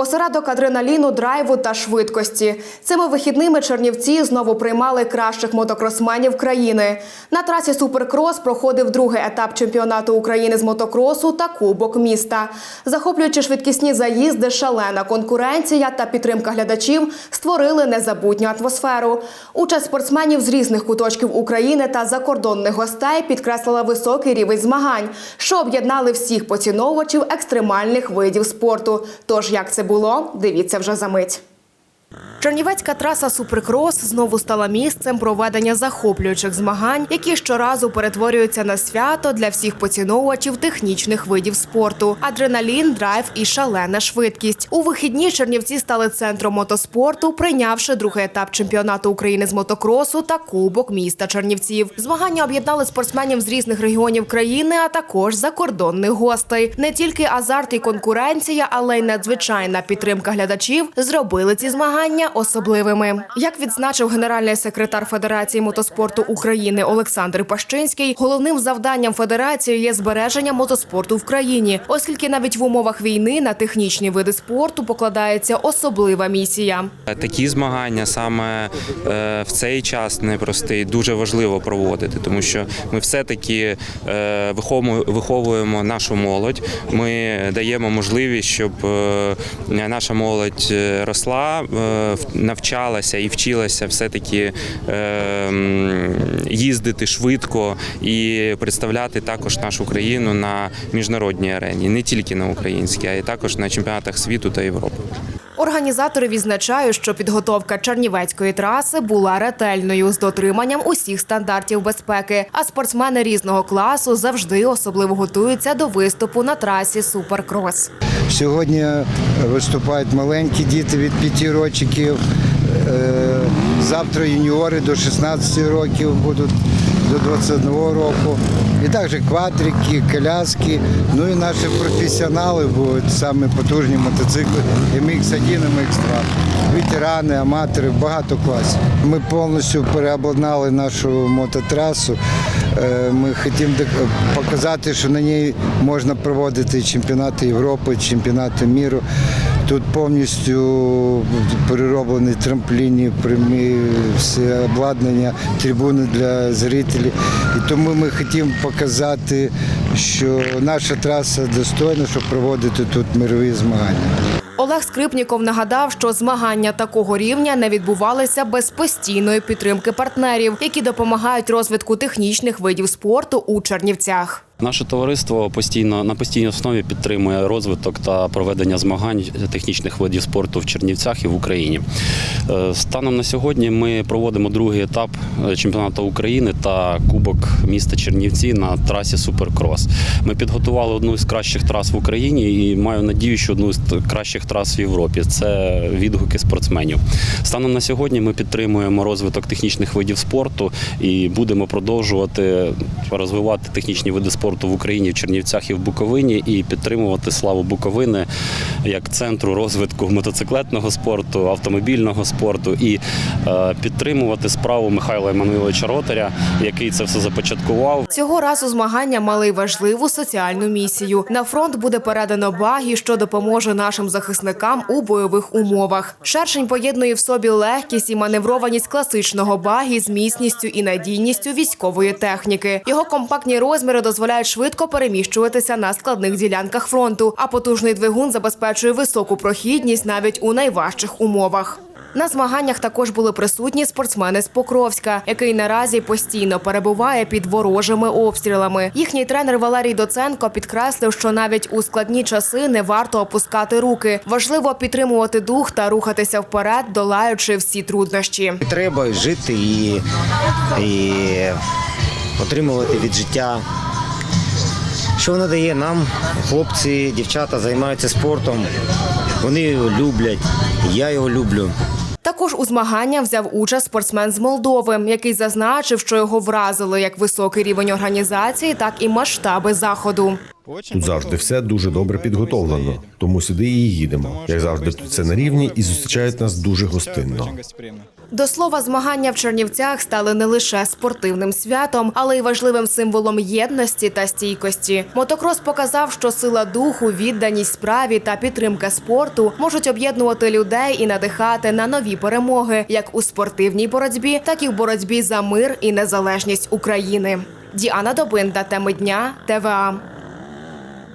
Осередок адреналіну, драйву та швидкості. Цими вихідними Чернівці знову приймали кращих мотокросменів країни. На трасі Суперкрос проходив другий етап чемпіонату України з мотокросу та Кубок міста. Захоплюючи швидкісні заїзди, шалена конкуренція та підтримка глядачів створили незабутню атмосферу. Участь спортсменів з різних куточків України та закордонних гостей підкреслила високий рівень змагань, що об'єднали всіх поціновувачів екстремальних видів спорту. Тож як це було, дивіться вже за мить. Чернівецька траса Суперкрос знову стала місцем проведення захоплюючих змагань, які щоразу перетворюються на свято для всіх поціновувачів технічних видів спорту: адреналін, драйв і шалена швидкість. У вихідні Чернівці стали центром мотоспорту, прийнявши другий етап чемпіонату України з мотокросу та Кубок міста Чернівців. Змагання об'єднали спортсменів з різних регіонів країни, а також закордонних гостей. Не тільки азарт і конкуренція, але й надзвичайна підтримка глядачів зробили ці змагання особливими. Як відзначив генеральний секретар Федерації мотоспорту України Олександр Пащинський, головним завданням федерації є збереження мотоспорту в країні, оскільки навіть в умовах війни на технічні види спорту покладається особлива місія. Такі змагання саме е, в цей час непростий дуже важливо проводити, тому що ми все-таки е, виховуємо- нашу молодь. Ми даємо можливість, щоб е, наша молодь росла, навчалася і вчилася все-таки е, їздити швидко і представляти також нашу країну на міжнародній арені, не тільки на українській, а й також на чемпіонатах світу та Європи. Організатори відзначають, що підготовка чернівецької траси була ретельною з дотриманням усіх стандартів безпеки. А спортсмени різного класу завжди особливо готуються до виступу на трасі Суперкрос. Сьогодні виступають маленькі діти від п'яти років. Е, Завтра юніори до 16 років будуть до 21 року. І також квадрики, коляски. Ну і наші професіонали будуть саме потужні мотоцикли MX1, MX2. Ветерани, аматори, багато класів. Ми повністю переобладнали нашу мототрасу. Е, Ми хочемо показати, що на ній можна проводити чемпіонати Європи, чемпіонати міру. Тут повністю перероблені трампліни, прямі все обладнання, трибуни для зрителів. І тому ми хочемо показати, що наша траса достойна, щоб проводити тут мирові змагання. Олег Скрипніков нагадав, що змагання такого рівня не відбувалися без постійної підтримки партнерів, які допомагають розвитку технічних видів спорту у Чернівцях. Наше товариство постійно на постійній основі підтримує розвиток та проведення змагань технічних видів спорту в Чернівцях і в Україні. Е, Станом на сьогодні ми проводимо другий етап е, чемпіонату України та Кубок міста Чернівці на трасі Суперкрос. Ми підготували одну з кращих трас в Україні і маю надію, що одну з кращих трас в Європі. Це відгуки спортсменів. Станом на сьогодні ми підтримуємо розвиток технічних видів спорту і будемо продовжувати розвивати технічні види спорту в Україні, в Чернівцях і в Буковині, і підтримувати славу Буковини як центру розвитку мотоциклетного спорту, автомобільного спорту і е, підтримувати справу Михайла Еммануйловича Ротаря, який це все започаткував. Цього разу змагання мали важливу соціальну місію. На фронт буде передано багі, що допоможе нашим захисникам у бойових умовах. Шершень поєднує в собі легкість і маневрованість класичного багі з міцністю і надійністю військової техніки. Його компактні розміри дозволяють швидко переміщуватися на складних ділянках фронту, а потужний двигун забезпечує високу прохідність навіть у найважчих умовах. На змаганнях також були присутні спортсмени з Покровська, який наразі постійно перебуває під ворожими обстрілами. Їхній тренер Валерій Доценко підкреслив, що навіть у складні часи не варто опускати руки. Важливо підтримувати дух та рухатися вперед, долаючи всі труднощі. Треба жити і, і отримувати від життя. Що воно дає нам, хлопці, дівчата займаються спортом, вони його люблять, я його люблю. Також у змагання взяв участь спортсмен з Молдови, який зазначив, що його вразили як високий рівень організації, так і масштаби заходу. Тут завжди все дуже добре підготовлено, тому сюди і їдемо. Як завжди, тут все на рівні і зустрічають нас дуже гостинно. До слова, змагання в Чернівцях стали не лише спортивним святом, але й важливим символом єдності та стійкості. Мотокрос показав, що сила духу, відданість справі та підтримка спорту можуть об'єднувати людей і надихати на нові перемоги, як у спортивній боротьбі, так і в боротьбі за мир і незалежність України. Діана Добинда, теми дня, ТВА.